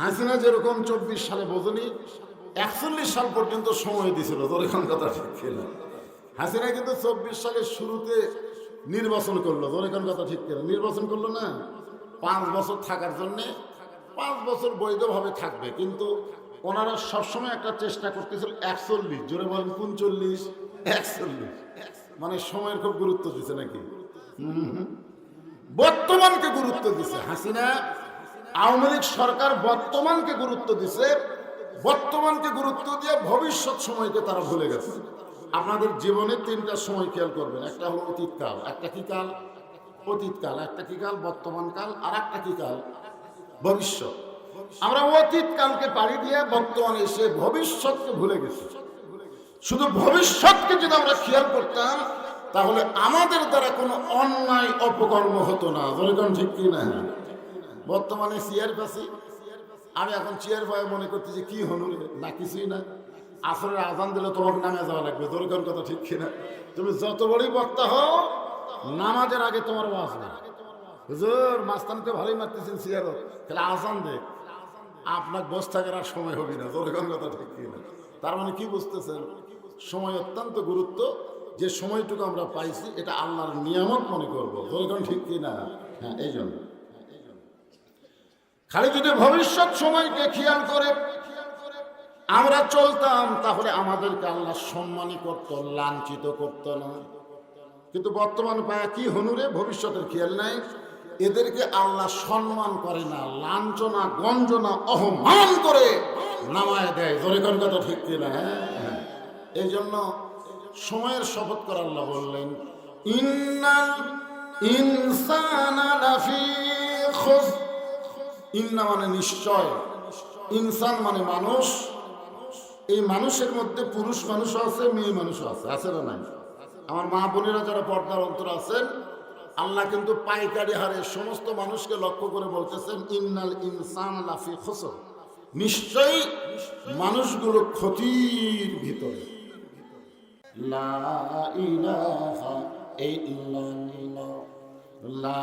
হাসিনা যেরকম চব্বিশ সালে বোঝনি একচল্লিশ সাল পর্যন্ত সময় দিছিল, তোর এখন কথা ঠিক ছিল হাসিনা কিন্তু চব্বিশ সালের শুরুতে নির্বাচন করল, তোর এখন কথা ঠিক ছিল নির্বাচন করল না? পাঁচ বছর থাকার জন্যে, পাঁচ বছর বৈধভাবে থাকবে, কিন্তু ওনারা সবসময় একটা চেষ্টা করতেছিল একচল্লিশ, জোরে বলেন উনচল্লিশ, একচল্লিশ। মানে সময়ের খুব গুরুত্ব দিছে নাকি? বর্তমানকে গুরুত্ব দিছে। হাসিনা আওয়ামী লীগ সরকার বর্তমানকে গুরুত্ব দিছে, বর্তমানকে গুরুত্ব দিয়ে ভবিষ্যৎ সময়কে তারা ভুলে গেছে। আপনাদের জীবনে তিনটা সময় খেয়াল করবেন, একটা হলো অতীতকাল, একটা কি কাল? অতীতকাল, একটা কি কাল? বর্তমান কাল, আর একটা কি কাল? ভবিষ্যৎ। আমরা অতীতকালকে পাড়ি দিয়ে বর্তমানে এসে ভবিষ্যৎকে ভুলে গেছি। শুধু ভবিষ্যৎকে যদি আমরা খেয়াল করতাম, তাহলে আমাদের দ্বারা কোনো অন্যায়, অপকর্ম হতো না। ঠিক কি না বর্তমানে চেয়ার পাশে। আমি এখন চেয়ার পায়ে মনে করতেছি, কি হলো? না, কিছুই না। আসরের আজান দিলে তোমার নামে যাওয়া লাগবে। যেরকম কথা ঠিক কিনা? তুমি যত বড়ই বক্তা হও, নামাজের আগে তোমার ওয়াজ না হুজুর মাস্তানকে ভালোই মারতেছেন চেয়ারও তাহলে আজান দেখ আপনার বস থাকার আর সময় হবে না যেরকম কথা ঠিক কিনা? তার মানে কি বুঝতেছেন? সময় অত্যন্ত গুরুত্ব। যে সময়টুকু আমরা পাইছি, এটা আল্লাহর নিয়ামত মনে করব। যেরকম ঠিক কি না হ্যাঁ এই জন্য। খালি যদি ভবিষ্যৎ সময়কে খেয়াল করে আমরা চলতাম, তাহলে আমাদেরকে আল্লাহ সম্মানই করত, লাঞ্ছিত করতো না। কিন্তু বর্তমান পায়া কি হনুরে ভবিষ্যতের খেয়াল নাই। এদেরকে আল্লাহ সম্মান করে না, লাঞ্ছনা, গঞ্জনা অহমান করে নামায় দেয়। জোরে কথা ঠিক কিনা? হ্যাঁ। এই জন্য সময়ের শপথ করে আল্লাহ বললেন, ইন্নাল ইনসানা লাফি খুস ইন্না মানে নিশ্চয়। ইনসান মানে মানুষ। এই মানুষের মধ্যে পুরুষ মানুষও আছে, মেয়ে মানুষও আছে। আছে না নাই? আমার মা বোনেরা যারা পর্দার অন্তর আছেন, আল্লাহ কিন্তু পাইকারি হারে সমস্ত মানুষকে লক্ষ্য করে বলতেছেন, ইন্নাল ইনসান লাফি খসর। নিশ্চয়ই মানুষগুলো ক্ষতির ভিতরে। লা ইলাহা লা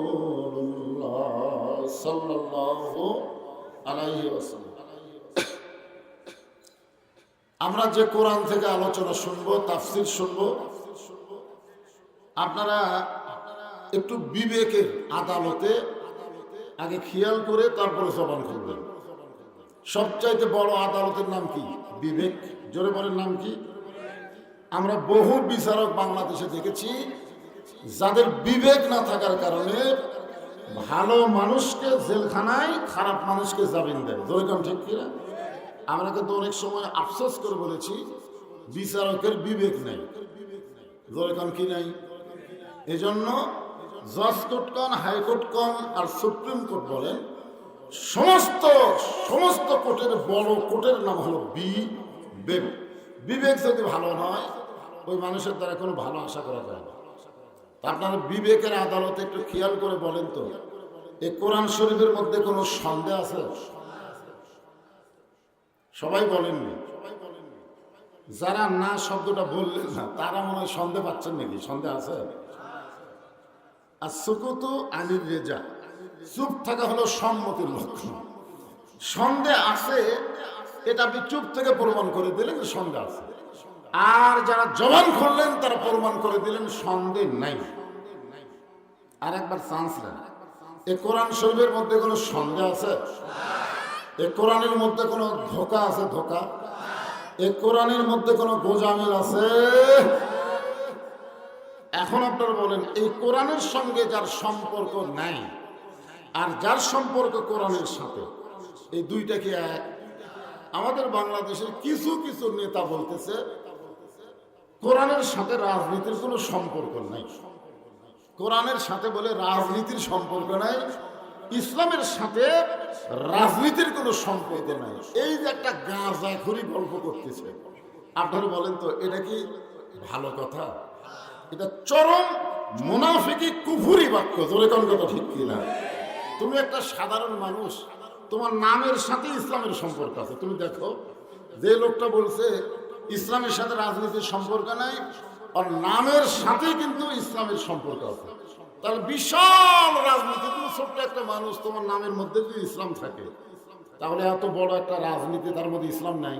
ওয়াসাল্লাম আমরা যে কোরআন থেকে আলোচনা শুনব, তাফসির শুনব, আপনারা একটু বিবেকের আদালতে আগে খেয়াল করে তারপরে জবান খুলবেন। সবচাইতে বড় আদালতের নাম কি? বিবেক। জোরে বলেন নাম কি? আমরা বহু বিচারক বাংলাদেশে দেখেছি, যাদের বিবেক না থাকার কারণে ভালো মানুষকে জেলখানায়, খারাপ মানুষকে জামিন দেয় যেরকম ঠিক কিনা? আমরা কিন্তু অনেক সময় আফসোস করে বলেছি, বিচারকের বিবেক নেই। যেরকম কি নাই? এজন্য জজ কোর্ট কন হাইকোর্ট কন আর সুপ্রিম কোর্ট বলেন, সমস্ত সমস্ত কোর্টের বড় কোর্টের নাম হলো বিবেক বিবেক যদি ভালো নয়, ওই মানুষের দ্বারা কোনো ভালো আশা করা যায় না। আপনারা বিবেকের আদালতে একটু খেয়াল করে বলেন তো এই কোরআন শরীফের মধ্যে কোনো সন্দেহ আছে? সবাই বলেননি যারা না শব্দটা বললেন না, তারা মনে হয় সন্দেহ পাচ্ছেন নাকি? সন্দেহ আছে? আর সুকুতু আনির রেজা। চুপ থাকা হলো সম্মতির লক্ষণ। সন্দেহ আছে, এটা আপনি চুপ থেকে প্রমাণ করে দিলেন সন্দেহ আছে। আর যারা জবান করলেন, তারা প্রমাণ করে দিলেন, সন্দেহ নাই। আর একবার চান্স নেন। এ কোরআন শরীফের মধ্যে কোনো সন্দেহ আছে? এ কোরআনের মধ্যে কোনো ধোকা আছে? ধোকা? এ কোরআনের মধ্যে কোনো গোজামিল আছে? এখন আপনারা বলেন, এই কোরআনের সঙ্গে যার সম্পর্ক নাই, আর যার সম্পর্ক কোরআনের সাথে, এই দুইটা কি এক? আমাদের বাংলাদেশের কিছু কিছু নেতা বলতেছে কোরআনের সাথে রাজনীতির কোনো সম্পর্ক নাই। কোরআনের সাথে বলে রাজনীতির সম্পর্ক নাই, ইসলামের সাথে রাজনীতির কোনো সম্পর্ক নাই। এই যে একটা গাঁজা ঘুরি গল্প করতেছে, আপনারা বলেন তো, এটা কি ভালো কথা? এটা চরম মুনাফিকি কুফুরি বাক্য, জোরে কোন কথা ঠিক কিনা? তুমি একটা সাধারণ মানুষ, তোমার নামের সাথে ইসলামের সম্পর্ক আছে। তুমি দেখো, যে লোকটা বলছে ইসলামের সাথে রাজনীতির সম্পর্ক নাই, আর নামের সাথে কিন্তু ইসলামের সম্পর্ক আছে। তাহলে বিশাল রাজনীতি, তুমি ছোট্ট একটা মানুষ, তোমার নামের মধ্যে যদি ইসলাম থাকে, তাহলে এত বড় একটা রাজনীতি তার মধ্যে ইসলাম নাই।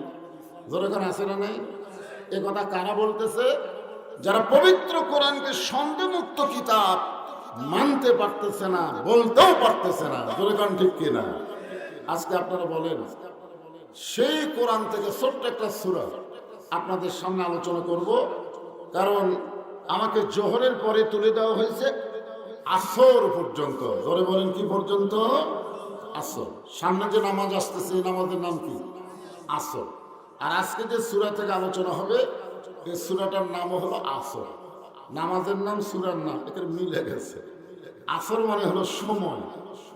যেরকম আছে না নাই? এ কথা কারা বলতেছে? যারা পবিত্র কোরআনকে সন্দেহমুক্ত কিতাব মানতে পারতেছে না, বলতেও পারতেছে না যেরকম ঠিক কিনা আজকে আপনারা বলেন, সেই কোরআন থেকে ছোট্ট একটা সুরা আপনাদের সামনে আলোচনা করব। কারণ আমাকে জোহরের পরে তুলে দেওয়া হয়েছে আসর পর্যন্ত। ধরে বলেন কি পর্যন্ত? আসর। সামনে যে নামাজ আসতেছে, এই নামাজের নাম কি? আসর। আর আজকে যে সুরা থেকে আলোচনা হবে, এই সুরাটার নাম হলো আসর। নামাজের নাম সুরার নাম এখানে মিলে গেছে। আসর মানে হলো সময়।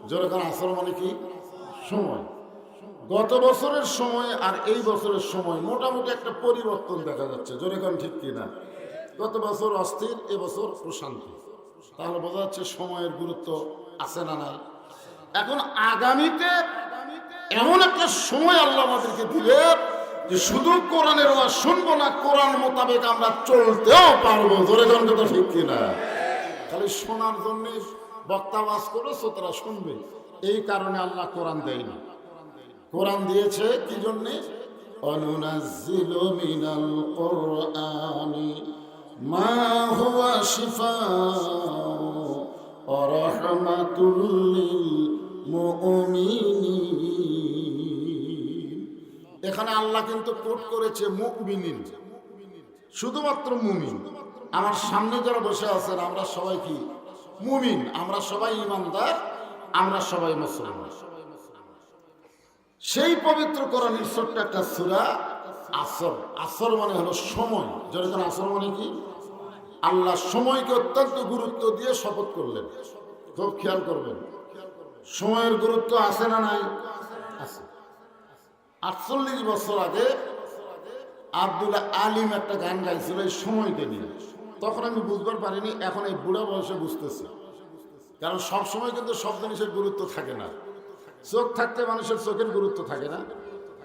যেরকম আসর মানে কি? সময়। গত বছরের সময় আর এই বছরের সময় মোটামুটি একটা পরিবর্তন দেখা যাচ্ছে। যেরকম ঠিক কিনা? গত বছর অস্থির এবছর প্রশান্তি। তাহলে বোঝা যাচ্ছে সময়ের গুরুত্ব আছে না নাই। এখন আগামীতে এমন একটা সময় আল্লাহ আমাদেরকে দিলে যে শুধু কোরআনের ওয়াজ শুনব না, কোরআন মোতাবেক আমরা চলতেও পারব। জোরে জন কথা ঠিক কিনা? খালি শোনার জন্য বক্তা ওয়াজ করে শ্রোতারা শুনবে। এই কারণে আল্লাহ কোরআন দেয়নি। কোরআন দিয়েছে কি জন্যে? অনুনাজ্জিলু মিনাল কোরআনি, মা হুয়া ওয়া রাহমাতুল লিল এখানে আল্লাহ কিন্তু কোট করেছে মুমিনিন, শুধুমাত্র মুমিন। আমার সামনে যারা বসে আছেন, আমরা সবাই কি? মুমিন, আমরা সবাই ইমানদার, আমরা সবাই মুসলমান। সেই পবিত্র কোরআনের ছোট্ট একটা সুরা, আসর। আসর মানে হলো সময়। যেরকম আসর মানে কি? আল্লাহ সময়কে অত্যন্ত গুরুত্ব দিয়ে শপথ করলেন। খুব খেয়াল করবেন। সময়ের গুরুত্ব আছে না নাই? আছে। আটচল্লিশ বছর আগে আব্দুল্লাহ আলিম একটা গান গাইছিল এই সময়কে নিয়ে। তখন আমি বুঝবার পারিনি, এখন এই বুড়া বয়সে বুঝতেছি। কারণ সব সময় কিন্তু সব জিনিসের গুরুত্ব থাকে না। চোখ থাকতে মানুষের চোখের গুরুত্ব থাকে না।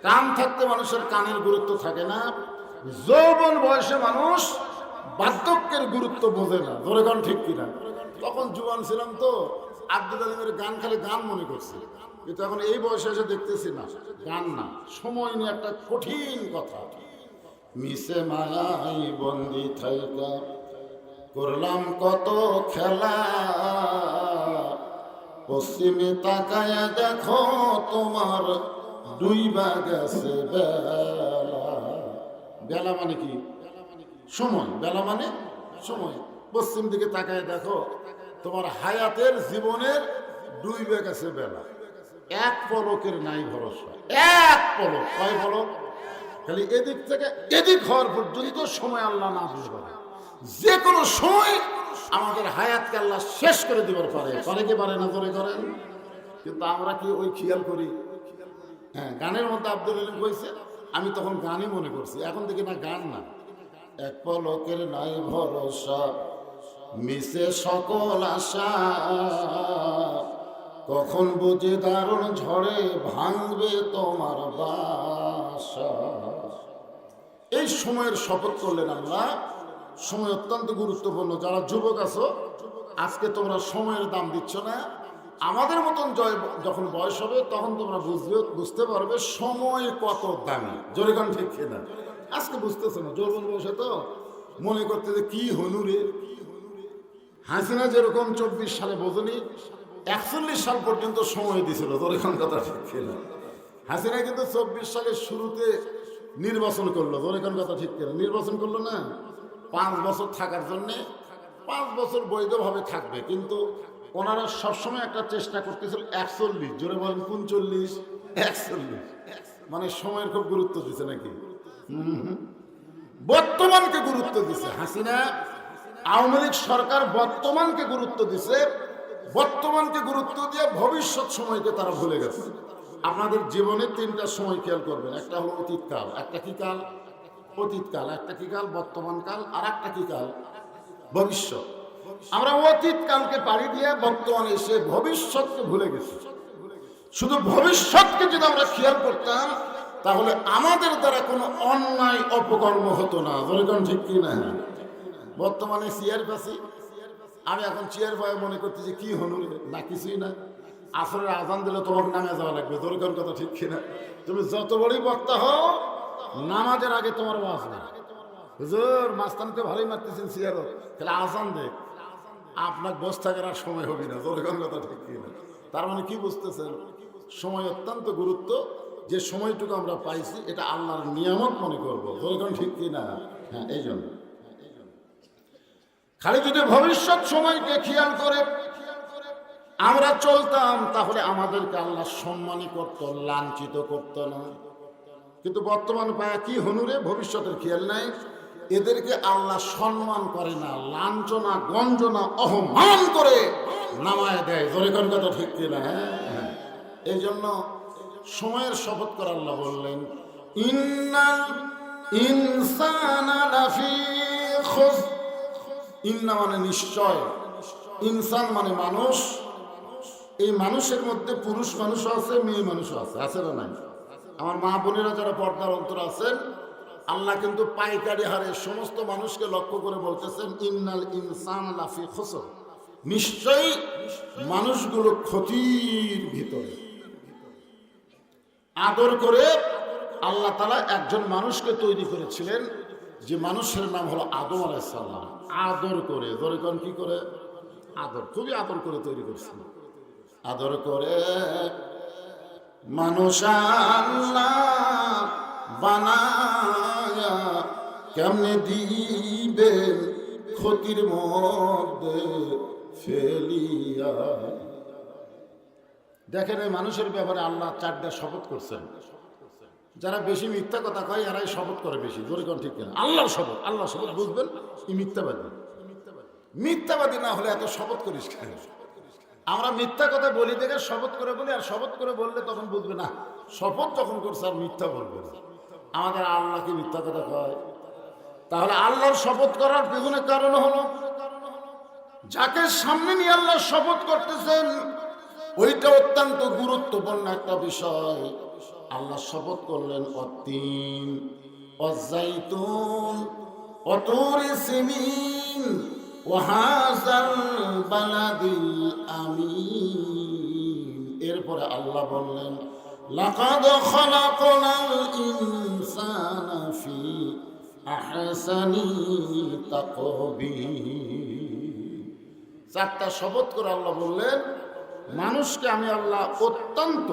কান থাকতে মানুষের কানের গুরুত্ব থাকে না। যৌবন বয়সে মানুষ বার্ধক্যের গুরুত্ব বোঝে না। ধরে গান ঠিক কিনা? তখন জুয়ান ছিলাম তো, আব্দুল আলিমের গান খালি গান মনে করছি। কিন্তু এখন এই বয়সে এসে দেখতেছি না, গান না। সময় নিয়ে একটা কঠিন কথা। মিশে মায়াই বন্দি থাইকা, করলাম কত খেলা। পশ্চিমে তাকায় দেখো তোমার ডুইবা গেছে বেলা। বেলা মানে কি? সময়। বেলা মানে সময়। পশ্চিম দিকে তাকায় দেখো তোমার হায়াতের জীবনের দুই ডুইবে গেছে বেলা। এক পলকের নাই ভরসা। এক পলক। কয় পলক? খালি এদিক থেকে এদিক হওয়ার পর্যন্ত সময় আল্লাহ না বুঝবে। যে কোনো সময় আমাদের হায়াতকে আল্লাহ শেষ করে দিবার পারে। পারে কি পারে না করে করেন? কিন্তু আমরা কি ওই খেয়াল করি? হ্যাঁ গানের মধ্যে আব্দুল আলিম কইছে, আমি তখন গানই মনে করছি। এখন দেখি না, গান না। এক পলকের নাই ভরসা, মিশে সকল আশা। কখন বুঝে দারুণ ঝড়ে ভাঙবে তোমার বাসা। এই সময়ের শপথ করলেন আল্লাহ সময় অত্যন্ত গুরুত্বপূর্ণ। যারা যুবক আছো, আজকে তোমরা সময়ের দাম দিচ্ছ না। আমাদের মতন জয় যখন বয়স হবে, তখন তোমরা বুঝবে, বুঝতে পারবে সময় কত দামি। জোরেগান ঠিক না আজকে বুঝতেছো না যৌবন বয়সে তো। মনে করতে যে কি হনু রে হাসিনা যেরকম চব্বিশ সালে বোঝনি, একচল্লিশ সাল পর্যন্ত সময় দিছিল তোর এখন কথা ঠিক ছিল হাসিনা কিন্তু চব্বিশ সালের শুরুতে নির্বাচন করল তোর এখন কথা ঠিক ছিল নির্বাচন করল না? পাঁচ বছর থাকার জন্যে পাঁচ বছর বৈধভাবে থাকবে, কিন্তু ওনারা সবসময় একটা চেষ্টা করতেছিল একচল্লিশ, জোরে বলেন পঞ্চল্লিশ একচল্লিশ। মানে সময়ের খুব গুরুত্ব দিছে নাকি। বর্তমানকে গুরুত্ব দিছে, হাসিনা আওয়ামী লীগ সরকার বর্তমানকে গুরুত্ব দিছে, বর্তমানকে গুরুত্ব দিয়ে ভবিষ্যৎ সময়কে তারা ভুলে গেছে। আপনাদের জীবনে তিনটা সময় খেয়াল করবেন, একটা হলো অতীতকাল একটা কি কাল? অতীতকাল একটা কি কাল? বর্তমান কাল আর একটা কি কাল? ভবিষ্যৎ। আমরা অতীত কালকে পাড়ি দিয়ে বর্তমানে এসে ভবিষ্যৎকে ভুলে গেছি। শুধু ভবিষ্যৎকে যদি আমরা খেয়াল করতাম, তাহলে আমাদের দ্বারা কোনো অন্যায় অপকর্ম হতো না। যেরকম ঠিক কি না? বর্তমানে চেয়ার পাচ্ছি আমি এখন চেয়ার পায়ে মনে করতেছি, কি হলো? না, কিছুই না। আসরের আজান দিলে তোমার নামে যাওয়া লাগবে। যেরকম কথা ঠিক কিনা তুমি যত বড়ই বক্তা হও নামাজের আগে তোমার ওয়াজ না হুজুর মাস্তানিতে ভালোই মারতেছেন চেয়ারও তাহলে আজান দেখ আপনার বস থাকার আর সময় হবে না যেরকম কথা ঠিক কিনা। তার মানে কি বুঝতেছেন? সময় অত্যন্ত গুরুত্ব। যে সময়টুকু আমরা পাইছি, এটা আল্লাহর নিয়ামত মনে করব। যেরকম ঠিক কি না হ্যাঁ এই জন্য। খালি যদি ভবিষ্যৎ সময়কে খেয়াল করে আমরা চলতাম, তাহলে আমাদেরকে আল্লাহ সম্মানই করতো, লাঞ্ছিত করতো না। কিন্তু বর্তমান পায়া কি হনুরে ভবিষ্যতের খেয়াল নাই। এদেরকে আল্লাহ সম্মান করে না, লাঞ্ছনা, গঞ্জনা অহমান করে নামায় দেয়। জোরে কথা ঠিক কিনা? হ্যাঁ হ্যাঁ। এই জন্য সময়ের শপথ করে আল্লাহ বললেন ইনসানা ইন্না মানে নিশ্চয়। ইনসান মানে মানুষ। এই মানুষের মধ্যে পুরুষ মানুষও আছে, মেয়ে মানুষও আছে। আছে না নাই? আমার মা বোনেরা যারা পর্দার অন্তর আছেন, আল্লাহ কিন্তু পাইকারি হারে সমস্ত মানুষকে লক্ষ্য করে বলতেছেন, ইন্নাল ইনসান লাফি খসর। নিশ্চয়ই মানুষগুলো ক্ষতির ভিতরে। আদর করে আল্লাহ তালা একজন মানুষকে তৈরি করেছিলেন, যে মানুষের নাম হলো আদম আলাইসাল্লাম আদর করে ধরে কোন কি করে? আদর, খুবই আদর করে তৈরি করছেন আদর করে মানুষ আল্লাহ কেমনে দিবেন ক্ষতির মধ্যে ফেলিয়া? দেখেন এই মানুষের ব্যাপারে আল্লাহ চারটা শপথ করছেন। যারা বেশি মিথ্যা কথা কয়, এরাই শপথ করে বেশি। জোরে কোন ঠিক কিনা? আল্লাহর শপথ আল্লাহর শপথ, বুঝবেন? এই মিথ্যাবাদী। মিথ্যাবাদী না হলে এত শপথ করিস কেন? আমরা মিথ্যা কথা বলি দেখে শপথ করে বলি, আর শপথ করে বললে তখন বুঝবে না, শপথ যখন করছে আর মিথ্যা বলবে না। আমাদের আল্লাহকে মিথ্যা কথা কয়? তাহলে আল্লাহর শপথ করার পেছনে কারণ হলো, যাকে সামনে নিয়ে আল্লাহ শপথ করতেছেন, ওইটা অত্যন্ত গুরুত্বপূর্ণ একটা বিষয়। আল্লাহ শপথ করলেন, অতীন, অজাইতুন, অতরে সিমিন। এরপরে আল্লাহ বললেন চারটা শপথ করে আল্লাহ বললেন, মানুষকে আমি আল্লাহ অত্যন্ত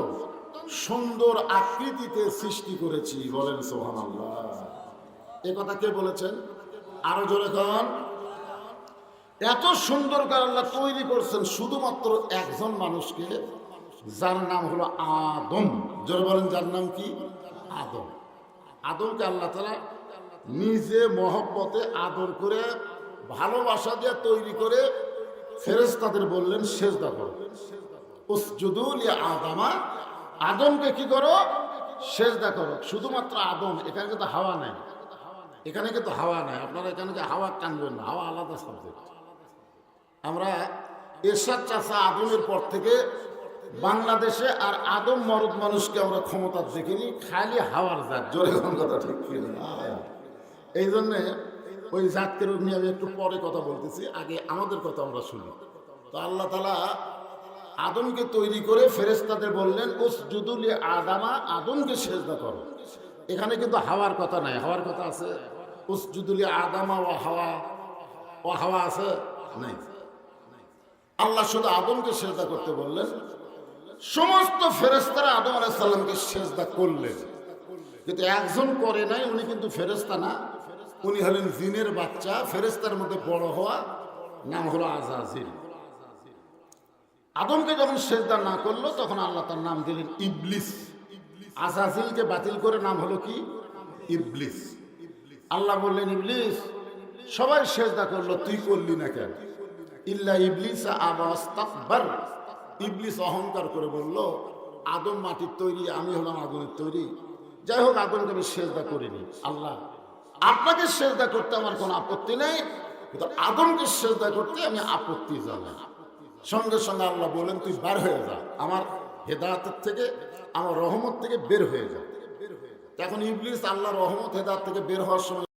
সুন্দর আকৃতিতে সৃষ্টি করেছি। বলেন সোহান আল্লাহ এ কথা কে বলেছেন? আরও জোরে কন। এত সুন্দর করে আল্লাহ তৈরি করছেন শুধুমাত্র একজন মানুষকে, যার নাম হলো আদম। জোরে বলেন, যার নাম কি? আদম। আদমকে আল্লাহ তালা নিজে মহব্বতে আদর করে, ভালোবাসা দিয়ে তৈরি করে ফেরেশতাদের বললেন, সেজদা করো। আদামা। আদমকে কি করো? সেজদা করো। শুধুমাত্র আদম, এখানে কিন্তু হাওয়া নাই। এখানে কিন্তু হাওয়া নাই। আপনারা এখানে হাওয়া টানবেন না, হাওয়া আলাদা সাবজেক্ট আমরা এরশাদ চাষা আদমের পর থেকে বাংলাদেশে আর আদম মরদ মানুষকে আমরা ক্ষমতা দেখিনি, খালি হাওয়ার জাত। জোরে কথা ঠিক? এই জন্যে ওই জাতকে নিয়ে আমি একটু পরে কথা বলতেছি, আগে আমাদের কথা আমরা শুনি। তো আল্লাহ তালা আদমকে তৈরি করে ফেরেস্তাদের বললেন ওস জুদুলি আদামা, আদমকে সেজদা করো। এখানে কিন্তু হাওয়ার কথা নাই। হাওয়ার কথা আছে? ওস জুদুলি আদামা, ও হাওয়া ও হাওয়া আছে? নাই। আল্লাহ শুধু আদমকে সেজদা করতে বললেন, সমস্ত ফেরেস্তারা আদম আলাইসাল্লামকে সেজদা করলেন। কিন্তু একজন করে নাই, উনি কিন্তু ফেরেস্তা না। উনি হলেন জিনের বাচ্চা ফেরেস্তার মধ্যে বড় হওয়া, নাম হলো আজাজিল। আদমকে যখন সেজদা না করল, তখন আল্লাহ তার নাম দিলেন ইবলিস। আজাজিলকে বাতিল করে নাম হলো কি? ইবলিস। আল্লাহ বললেন, ইবলিস, সবাই সেজদা করল, তুই করলি না কেন? ইল্লা ইবলিস আবাস্তাকবার ইবলিস অহংকার করে বলল, আদম মাটির তৈরি, আমি হলাম আগুনের তৈরি। যাই হোক, আদমকে আমি সেজদা করিনি আল্লাহ। আপনাকে সেজদা করতে আমার কোনো আপত্তি নেই, কিন্তু আদমকে সেজদা করতে আমি আপত্তি জানাই। সঙ্গে সঙ্গে আল্লাহ বলেন, তুই বার হয়ে যা, আমার হেদায়তের থেকে, আমার রহমত থেকে বের হয়ে যা। এখন ইবলিস আল্লাহ রহমত, হেদায়ত থেকে বের হওয়ার সময়